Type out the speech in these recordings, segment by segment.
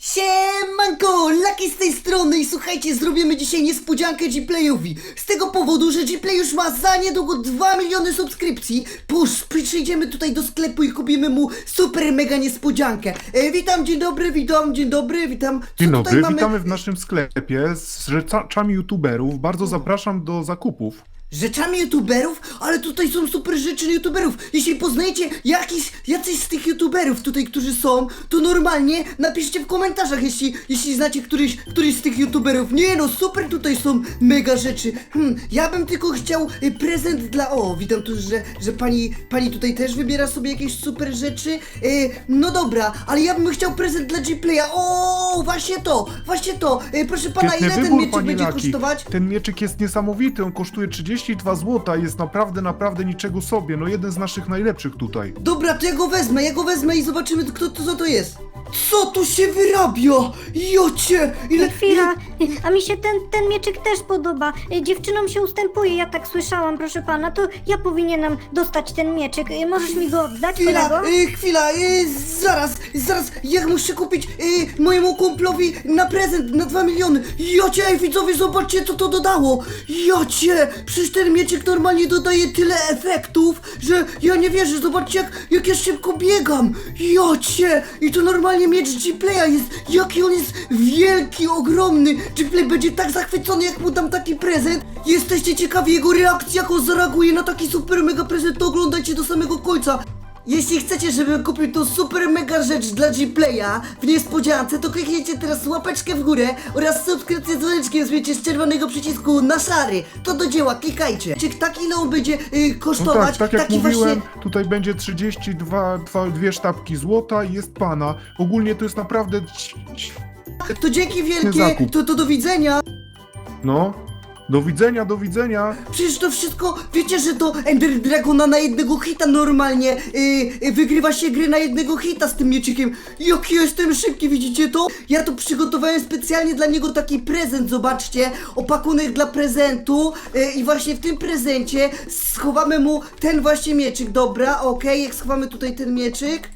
Siemanko, Laki z tej strony i słuchajcie, zrobimy dzisiaj niespodziankę Gplayowi. Z tego powodu, że Gplay już ma za niedługo 2 miliony subskrypcji. Pusz, przyjdziemy tutaj do sklepu i kupimy mu super mega niespodziankę. E, witam, dzień dobry, witam, dzień dobry, witam. Co Dzień tutaj dobry, mamy? witamy w naszym sklepie z rzeczami youtuberów. Bardzo zapraszam do zakupów. Rzeczami youtuberów, ale tutaj są super rzeczy youtuberów. Jeśli poznajecie jakiś, jacyś z tych youtuberów tutaj, którzy są, to normalnie napiszcie w komentarzach, jeśli, jeśli znacie któryś, któryś z tych youtuberów. Nie no, super tutaj są mega rzeczy. Hmm, ja bym tylko chciał y, prezent dla... O, witam tu, że, że pani, pani tutaj też wybiera sobie jakieś super rzeczy. Y, no dobra, ale ja bym chciał prezent dla Gplaya. O, właśnie to, właśnie to. Y, proszę pana, Świetny ile ten wybór, mieczek panie będzie Laki. kosztować? Ten mieczyk jest niesamowity, on kosztuje 32 zł, jest naprawdę, naprawdę niczego sobie. No jeden z naszych najlepszych tutaj. Dobra, to ja go wezmę, ja go wezmę i zobaczymy, kto to, co to jest. Co tu się wyrabia? Jocie! Ile... Chwila, a mi się ten, ten mieczyk też podoba. Y, Dziewczynom się ustępuje, ja tak słyszałam, proszę pana, to ja powinienem dostać ten mieczyk. Y, Możesz mi go oddać, Chwila, kolego? y, chwila, y, zaraz, zaraz, ja muszę kupić y, mojemu kumplowi na prezent na 2 miliony. Jocie, ej widzowie, zobaczcie co to dodało. Jocie, przecież ten mieczyk normalnie dodaje tyle efektów, że ja nie wierzę, zobaczcie jak, jak ja szybko biegam. Jocie, i to normalnie miecz G-Playa jest, jaki on jest wielki, ogromny. G-Play będzie tak zachwycony, jak mu dam taki prezent. Jesteście ciekawi jego reakcji, jak on zareaguje na taki super mega prezent, to oglądajcie do samego końca. Jeśli chcecie, żebym kupił tą super mega rzecz dla G-Playa w niespodziance, to kliknijcie teraz łapeczkę w górę oraz subskrypcję z dzwoneczkiem zmieńcie z czerwonego przycisku na szary. To do dzieła, klikajcie. Czy tak ile on będzie y, No kosztować? tak, tak jak Taki mówiłem, tutaj będzie 32, dwa, dwie sztabki złota i jest pana. Ogólnie to jest naprawdę... ć- ć- właśnie... To dzięki wielkie, zakup. to, to do widzenia. No, do widzenia, do widzenia. Przecież to wszystko, wiecie, że to Ender Dragona na jednego hita normalnie yy, wygrywa się gry na jednego hita z tym mieczykiem. Jaki jestem szybki, widzicie to? Ja tu przygotowałem specjalnie dla niego taki prezent, zobaczcie, opakunek dla prezentu yy, i właśnie w tym prezencie schowamy mu ten właśnie mieczyk, dobra, okej, jak schowamy tutaj ten mieczyk.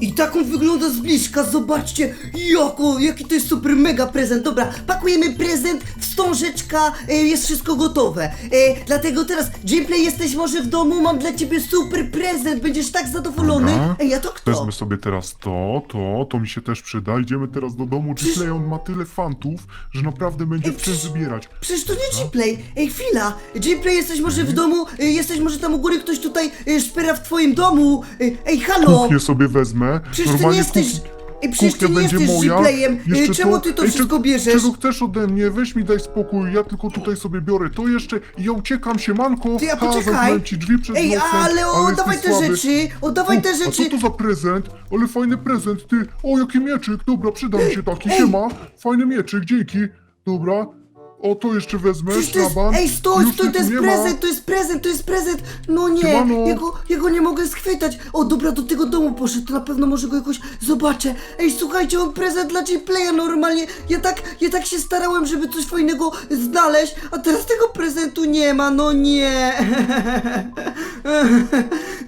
I tak on wygląda z bliska, zobaczcie, jako, jaki to jest super mega prezent. Dobra, pakujemy prezent, wstążeczka, e, jest wszystko gotowe. E, dlatego teraz, Gameplay, jesteś może w domu, mam dla ciebie super prezent, będziesz tak zadowolony. Dobra. Ej, a to kto? Wezmę sobie teraz to, to, to mi się też przyda. Idziemy teraz do domu. Gplay on ma tyle fantów, że naprawdę będzie Ej, w czym przecież- wybierać. Przecież to nie Gplay. Ej, chwila. Gplay, jesteś może w domu? E, jesteś może tam u góry, ktoś tutaj e, szpera w twoim domu? E, ej, halo. Kuchnię sobie wezmę. Przecież ty nie Normalnie jesteś... Ej, przecież ty nie będzie jesteś moja. Gplayem. E, Jeszcze czemu ty to Ej, wszystko bierzesz? Czego chcesz ode mnie? Weź mi daj spokój, ja tylko tutaj sobie biorę to jeszcze i ja uciekam się, manko. Ty, a poczekaj. ci drzwi przed Ej, nosem, ale oddawaj jesteś te słaby. rzeczy, oddawaj te A rzeczy. co to za prezent? Ale fajny prezent, ty. O, jaki mieczyk, dobra, przyda mi się taki, Ej. siema. Fajny mieczyk, dzięki. Dobra. O, to jeszcze wezmę, Przecież to jest, szlaban. ej, stój, Już stój, mnie to tu jest nie prezent, ma. to jest prezent, to jest prezent. No nie, Siemano. ja go, ja go nie mogę schwytać. O, dobra, do tego domu poszedł, to na pewno może go jakoś zobaczę. Ej, słuchajcie, on prezent dla G-Playa normalnie. Ja tak, ja tak się starałem, żeby coś fajnego znaleźć, a teraz tego prezentu nie ma, no nie.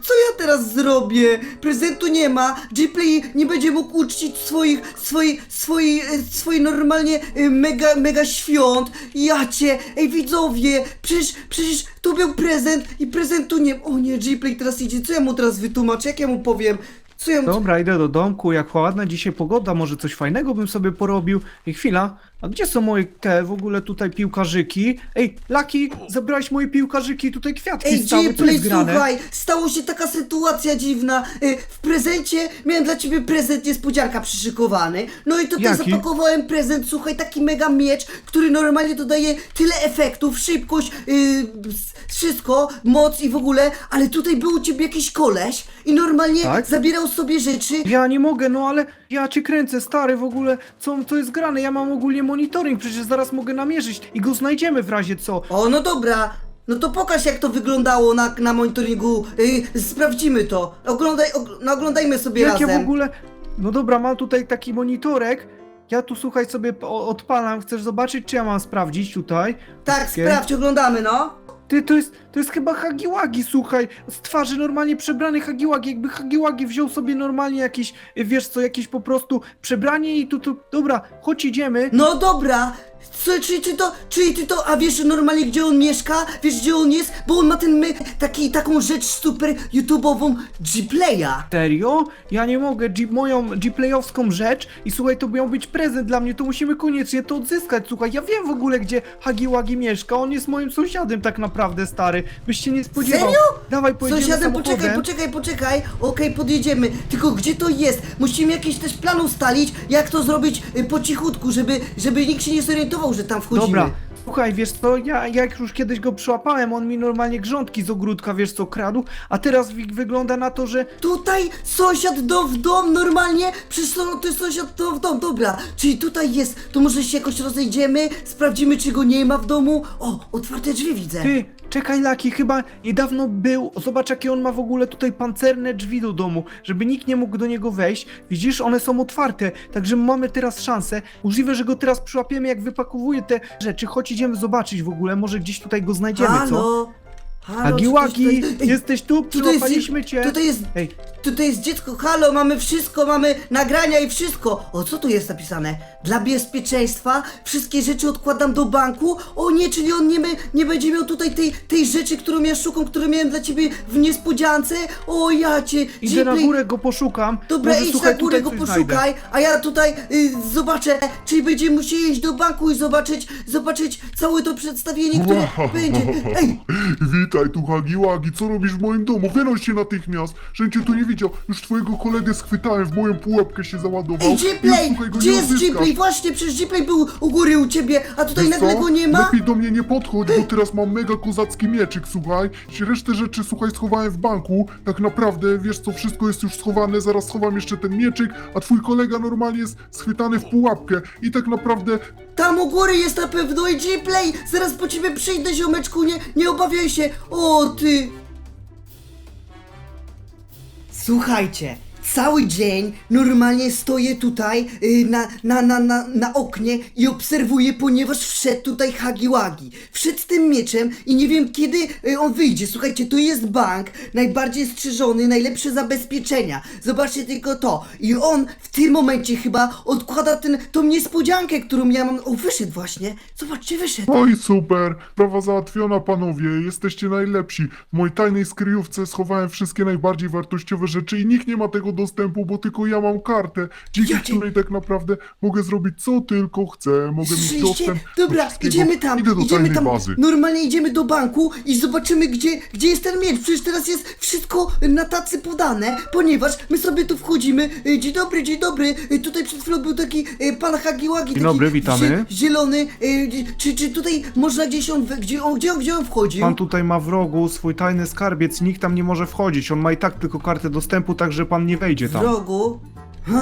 Co ja teraz zrobię? Prezentu nie ma, G-Play nie będzie mógł uczcić swoich, swojej, swojej, e, swojej normalnie e, mega, mega świąt. Ja cię, ej widzowie, przecież, przecież tu był prezent i prezentu nie... O nie, G-Play teraz idzie, co ja mu teraz wytłumaczę, jak ja mu powiem? Co ja mu... Dobra, idę do domku, jak ładna dzisiaj pogoda, może coś fajnego bym sobie porobił. I chwila, a gdzie są moje te w ogóle tutaj piłkarzyki? Ej, Laki, zabrałeś moje piłkarzyki, tutaj kwiatki Ej, stały, co G-Play, jest grane? słuchaj, stało się taka sytuacja dziwna. Y, W prezencie miałem dla ciebie prezent niespodzianka przyszykowany. No i tutaj Jaki? zapakowałem prezent, słuchaj, taki mega miecz, który normalnie dodaje tyle efektów, szybkość, y, s- wszystko, moc i w ogóle, ale tutaj był u ciebie jakiś koleś i normalnie Tak? zabierał sobie rzeczy. Ja nie mogę, no ale ja cię kręcę, stary, w ogóle, co to jest grane? Ja mam ogólnie monitoring, przecież zaraz mogę namierzyć i go znajdziemy w razie co. O, no dobra. No to pokaż jak to wyglądało na, na monitoringu. Y, sprawdzimy to. Oglądaj, og, no oglądajmy sobie Jak razem. ja w ogóle... No dobra, mam tutaj taki monitorek, ja tu słuchaj sobie o- odpalam, chcesz zobaczyć, czy ja mam sprawdzić tutaj? Tak, sprawdź, oglądamy, no. Ty, to jest, to jest chyba Hagiwagi, słuchaj. Z twarzy normalnie przebrany Hagiwagi, jakby Hagiwagi wziął sobie normalnie jakieś, wiesz co, jakieś po prostu przebranie i tu, tu, dobra, chodź idziemy. No dobra, co, czy, czy to, czy ty to, a wiesz normalnie gdzie on mieszka? Wiesz gdzie on jest? Bo on ma ten, my, taki, taką rzecz super YouTube'ową G-Playa. Serio? Ja nie mogę, G, moją G-playowską rzecz i słuchaj, to miał być prezent dla mnie, to musimy koniecznie to odzyskać, słuchaj, ja wiem w ogóle, gdzie Hagiwagi mieszka, on jest moim sąsiadem tak naprawdę, stary, byś się nie spodziewał. Serio? Dawaj, pojedziemy Sąsiadem, samochodem. poczekaj, poczekaj, poczekaj. Okej, podjedziemy. Tylko gdzie to jest? Musimy jakiś też plan ustalić, jak to zrobić y, po cichutku, żeby, żeby nikt się nie zorientował, że tam wchodzimy. Dobra, słuchaj, wiesz co, ja jak już kiedyś go przyłapałem, on mi normalnie grządki z ogródka, wiesz co, kradł, a teraz wi- wygląda na to, że Tutaj sąsiad dom w dom, normalnie? Przecież to, to jest sąsiad dom w dom, dobra. Czyli tutaj jest, to może się jakoś rozejdziemy, sprawdzimy czy go nie ma w domu. O, otwarte drzwi widzę. ty, czekaj Laki, chyba niedawno był, zobacz jakie on ma w ogóle tutaj pancerne drzwi do domu, żeby nikt nie mógł do niego wejść, widzisz, one są otwarte, także mamy teraz szansę, możliwe, że go teraz przyłapiemy jak wypakowuje te rzeczy, chodź idziemy zobaczyć w ogóle, może gdzieś tutaj go znajdziemy, co? Halo? Czy ktoś tutaj- Ej, jesteś tu? Przyłapaliśmy cię. tutaj jest, Ej, tutaj jest dziecko, halo, mamy wszystko, mamy nagrania i wszystko. O, co tu jest napisane? Dla bezpieczeństwa wszystkie rzeczy odkładam do banku. O nie, czyli on nie, be- nie będzie miał tutaj tej, tej rzeczy, którą ja szukam, którą miałem dla ciebie w niespodziance. O, ja cię, idę na górę go poszukam. Dobra, Może, idź słuchaj, na górę tutaj go coś znajdę. poszukaj, a ja tutaj y, zobaczę, czy będziemy musieli iść do banku i zobaczyć, zobaczyć całe to przedstawienie, które będzie. Ej, Witaj tu Hagiwagi, co robisz w moim domu? Wynoś się natychmiast, żebym cię tu nie widział. Już twojego kolegę schwytałem, w moją pułapkę się załadował. ej, Gplay, słuchaj, go gdzie nie jest odzyskasz. Gplay? Właśnie, przecież Gplay był u góry u ciebie, a tutaj Wiesz nagle co? go nie ma. Lepiej do mnie nie podchodź, bo teraz mam mega kozacki mieczyk, słuchaj. Resztę rzeczy, słuchaj, schowałem w banku. Tak naprawdę, wiesz co, wszystko jest już schowane, zaraz schowam jeszcze ten mieczyk, a twój kolega normalnie jest schwytany w pułapkę. I tak naprawdę Tam u góry jest na pewno i Gplay, zaraz po ciebie przyjdę, ziomeczku, nie, nie obawiaj się. O, ty. Słuchajcie, cały dzień normalnie stoję tutaj y, na, na, na, na, na oknie i obserwuję, ponieważ wszedł tutaj Hagiwagi. Wszedł z tym mieczem i nie wiem kiedy y, on wyjdzie. Słuchajcie, to jest bank, najbardziej strzeżony, najlepsze zabezpieczenia. Zobaczcie tylko to. I on w tym momencie chyba odkłada ten, tą niespodziankę, którą ja mam. O, wyszedł właśnie. Zobaczcie, wyszedł. No i super, sprawa załatwiona panowie, jesteście najlepsi. W mojej tajnej skryjówce schowałem wszystkie najbardziej wartościowe rzeczy i nikt nie ma tego dostępu, bo tylko ja mam kartę, dzięki Ja cię- której tak naprawdę mogę zrobić co tylko chcę. Mogę mieć dostęp do Dobra, wszystkiego. idziemy tam, Idę do idziemy tajnej tam. bazy. Normalnie idziemy do banku i zobaczymy, gdzie, gdzie jest ten miecz. Przecież teraz jest wszystko na tacy podane, ponieważ my sobie tu wchodzimy. Y, Dzień dobry, dzień dobry. Y, Tutaj przed chwilą był taki y, pan Hagiwagi. taki dobry, witamy. zie- Zielony. Czy, czy tutaj można gdzieś on, we- gdzie on, gdzie on, gdzie on wchodził? Pan tutaj ma w rogu swój tajny skarbiec, nikt tam nie może wchodzić. On ma i tak tylko kartę dostępu, także pan nie wejdzie W rogu?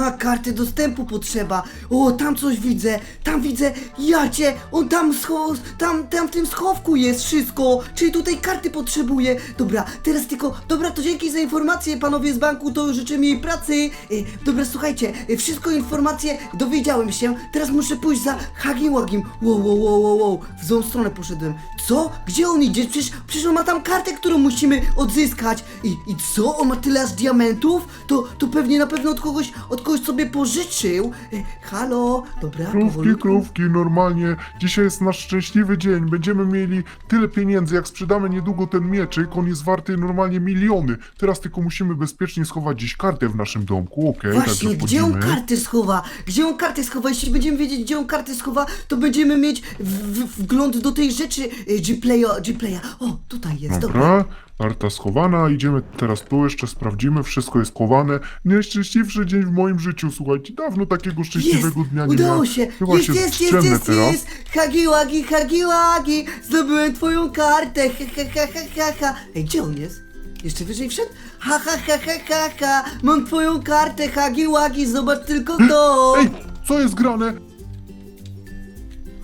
A, karty dostępu potrzeba. O, tam coś widzę. Tam widzę. Ja cię. On tam scho- tam, tam w tym schowku jest wszystko. Czyli tutaj karty potrzebuje. Dobra, teraz tylko. Dobra, to dzięki za informację, panowie z banku. To życzę mi pracy. Y, dobra, słuchajcie. y, Wszystko informacje dowiedziałem się. Teraz muszę pójść za Hagiwagim. Wow, wow, wow, wow, wow. W złą stronę poszedłem. Co? Gdzie on idzie? Przecież, przecież on ma tam kartę, którą musimy odzyskać. I, i co? On ma tyle aż diamentów? To, to pewnie na pewno od kogoś, od kogoś sobie pożyczył. E, halo? Dobra, Krówki, powolutku. krówki, normalnie. Dzisiaj jest nasz szczęśliwy dzień. Będziemy mieli tyle pieniędzy, jak sprzedamy niedługo ten mieczyk. On jest warty normalnie miliony. Teraz tylko musimy bezpiecznie schować gdzieś kartę w naszym domku, okej? Właśnie, także gdzie on wchodzimy. karty schowa? Gdzie on karty schowa? Jeśli będziemy wiedzieć, gdzie on karty schowa, to będziemy mieć w, w, wgląd do tej rzeczy e, G-Playa. G-Playa. O, tutaj jest, dobra. Dobra, karta schowana, idziemy teraz tu, jeszcze sprawdzimy, wszystko jest chowane. Najszczęśliwszy dzień w moim życiu, słuchajcie, dawno takiego szczęśliwego dnia nie Udało miałem. się! Chyba jest, się jest, jest, strzemnę jest, teraz. jest! Hagiwagi, hagiwagi! Zdobyłem twoją kartę! Ha, ha, ha, ha, ha, ha. Ej, gdzie on jest? Jeszcze wyżej wszedł? Ha, ha, ha, ha, ha, ha! Mam twoją kartę, hagiwagi, zobacz tylko to! Ej, co jest grane?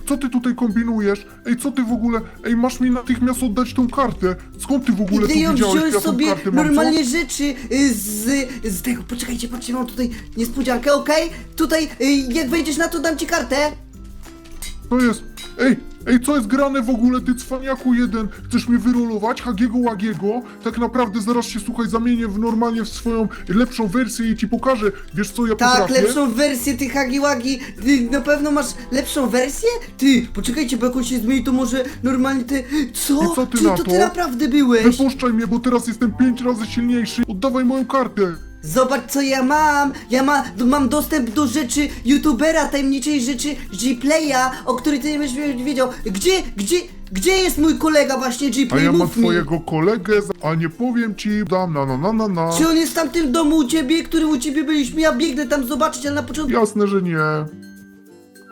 Co ty tutaj kombinujesz? Ej, co ty w ogóle? Ej, masz mi natychmiast oddać tą kartę. Skąd ty w ogóle Idę to ją widziałeś? wziąć Ja tą sobie kartę mam, co? normalnie rzeczy y, z, z tego. Poczekajcie, patrzcie, mam tutaj niespodziankę, okej? Tutaj, y, jak wejdziesz na to, dam ci kartę. To jest... Ej, Ej, co jest grane w ogóle, ty cwaniaku jeden? Chcesz mnie wyrolować, Hagiego Łagiego? Tak naprawdę zaraz się, słuchaj, zamienię w normalnie w swoją lepszą wersję i ci pokażę. Wiesz co ja Tak, potrafię? lepszą wersję tych Hagiłagi. Ty na pewno masz lepszą wersję? Ty, poczekajcie, bo jak on się zmieni, to może normalnie ty... Co? I co ty na to to? ty naprawdę byłeś? Wypuszczaj mnie, bo teraz jestem pięć razy silniejszy. Oddawaj moją kartę. Zobacz co ja mam! Ja ma, mam dostęp do rzeczy youtubera, tajemniczej rzeczy G-Playa, o której ty nie będziesz wiedział. Gdzie, gdzie, gdzie jest mój kolega właśnie A G-Play? ja mam Mów mi. twojego kolegę, a nie powiem ci, dam na na na na na. Czy on jest w tamtym domu u ciebie, który u ciebie byliśmy? Ja biegnę tam zobaczyć, ale na początku Jasne, że nie.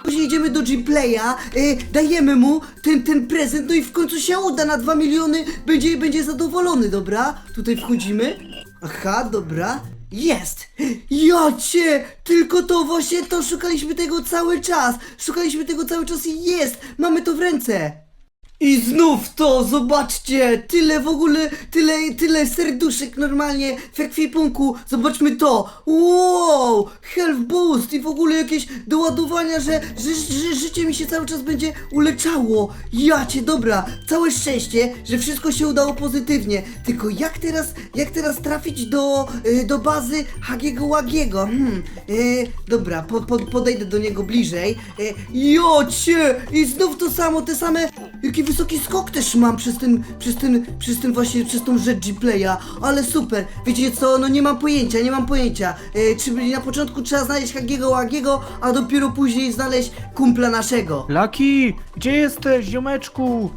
Później idziemy do G-Playa, y, dajemy mu ten, ten prezent, no i w końcu się uda na 2 miliony, będzie, będzie zadowolony, dobra? Tutaj wchodzimy. Aha, dobra. Jest! Jocie! Tylko to właśnie to, szukaliśmy tego cały czas! Szukaliśmy tego cały czas i jest! Mamy to w ręce! I znów to, zobaczcie, tyle w ogóle, tyle, tyle serduszek normalnie w ekwipunku, zobaczmy to, wow, health boost i w ogóle jakieś doładowania, że, że, że życie mi się cały czas będzie uleczało, jacie, dobra, całe szczęście, że wszystko się udało pozytywnie, tylko jak teraz, jak teraz trafić do, y, do bazy Hagiego Łagiego, hmm, y, dobra, po, po, podejdę do niego bliżej, y, jocie, i znów to samo, te same, wysoki skok też mam przez ten, przez ten, przez ten właśnie, przez tą rzecz G-Playa, ale super, wiecie co, no nie mam pojęcia, nie mam pojęcia, e, czy na początku trzeba znaleźć Hagiego Łagiego, a dopiero później znaleźć kumpla naszego. Laki, gdzie jesteś, ziomeczku?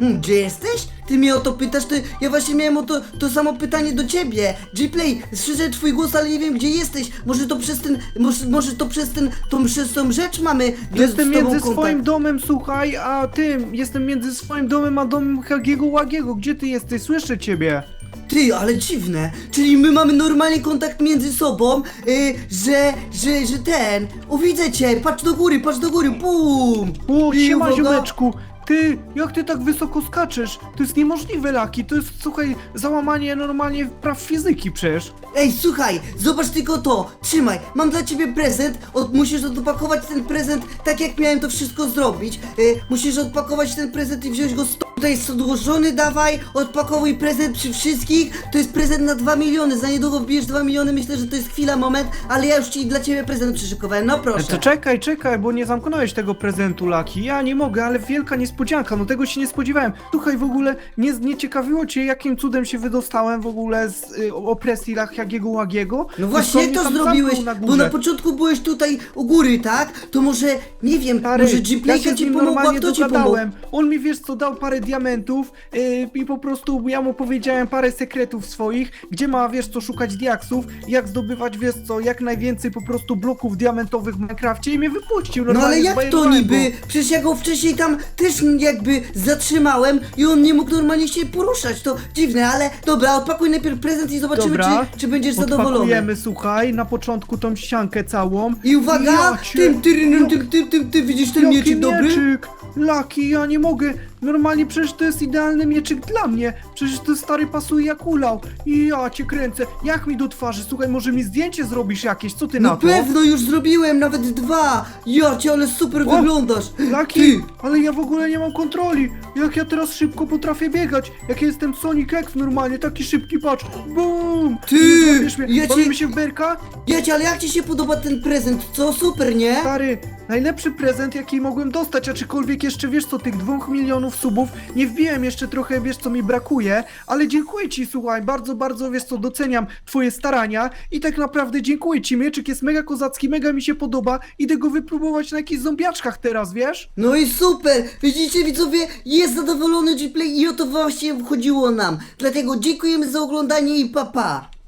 Hmm, gdzie jesteś? Ty mnie o to pytasz, to ja właśnie miałem o to, to samo pytanie do ciebie. G-Play, słyszę twój głos, ale nie wiem gdzie jesteś. Może to przez ten, może, może to przez ten, tą, przez tą rzecz mamy do, Jestem z tobą między kontakt. swoim domem, słuchaj, a tym. Jestem między swoim domem a domem Hagiego Łagiego. Gdzie ty jesteś? Słyszę ciebie. Ty, ale dziwne. Czyli my mamy normalnie kontakt między sobą, y, że, że, że ten. O, widzę cię, patrz do góry, patrz do góry, bum! O, I siema uwaga. ziomeczku. Ty, jak ty tak wysoko skaczesz? To jest niemożliwe, Laki. To jest, słuchaj, załamanie normalnie praw fizyki przecież. Ej, słuchaj, zobacz tylko to. Trzymaj, mam dla ciebie prezent. Od, musisz odpakować ten prezent tak, jak miałem to wszystko zrobić. Y, musisz odpakować ten prezent i wziąć go sto. Tutaj jest odłożony, dawaj, odpakowuj prezent przy wszystkich. To jest prezent na 2 miliony. Za niedługo wbijesz 2 miliony. Myślę, że to jest chwila, moment, ale ja już ci dla ciebie prezent przyszykowałem. No proszę. To czekaj, czekaj, bo nie zamknąłeś tego prezentu, Laki. Ja nie mogę, ale wielka niespodzianka, no tego się nie spodziewałem. Słuchaj, w ogóle nie, nie ciekawiło cię, jakim cudem się wydostałem w ogóle z y, opresji Lachiagiego Łagiego? No właśnie, to tam zrobiłeś? zamknął na Bo na początku byłeś tutaj u góry, tak? To może, nie wiem, Stary, może ja G-Playka się z ci nim pomogła, normalnie kto ci pomógł? dogadałem. On mi, wiesz co, dał parę diamentów yy, i po prostu ja mu powiedziałem parę sekretów swoich, gdzie ma, wiesz co, szukać diaksów, jak zdobywać, wiesz co, jak najwięcej po prostu bloków diamentowych w Minecrafcie i mnie wypuścił No ale normalnie, jak to niby? Przecież ja go wcześniej tam też jakby zatrzymałem i on nie mógł normalnie się poruszać. To dziwne, ale dobra, odpakuj najpierw prezent i zobaczymy, Dobra, czy, czy będziesz zadowolony. Odpakujemy, słuchaj, na początku tą ściankę całą. I uwaga, Ja cię- tym, tym, Jak- tym, tym, tym, ty widzisz ten Jaki mieczyk dobry? mieczyk? Laki, ja nie mogę. Normalnie przecież to jest idealny mieczyk dla mnie. Przecież to stary pasuje jak ulał. I ja cię kręcę. Jak mi do twarzy? Słuchaj, może mi zdjęcie zrobisz jakieś? Co ty No na to? pewno, już zrobiłem, nawet dwa. Ja cię, ale super O, wyglądasz. Laki, Ty, ale ja w ogóle nie mam kontroli. Jak ja teraz szybko potrafię biegać. Jak ja jestem Sonic X normalnie, taki szybki, patrz. Bum! Ty, Nie zrobisz mnie. ja cię- Bawimy się w berka? Wiecie, ale jak ci się podoba ten prezent? Co, super, nie? Stary, najlepszy prezent, jaki mogłem dostać, aczkolwiek jeszcze, wiesz co, tych dwóch milionów subów nie wbiłem jeszcze trochę, wiesz co mi brakuje, ale dziękuję ci, słuchaj, bardzo, bardzo, wiesz co, doceniam twoje starania i tak naprawdę dziękuję ci, mieczyk jest mega kozacki, mega mi się podoba, idę go wypróbować na jakichś zombiaczkach teraz, wiesz? No i super! Widzicie widzowie, jest zadowolony G-Play i o to właśnie chodziło nam. Dlatego dziękujemy za oglądanie i papa! Pa.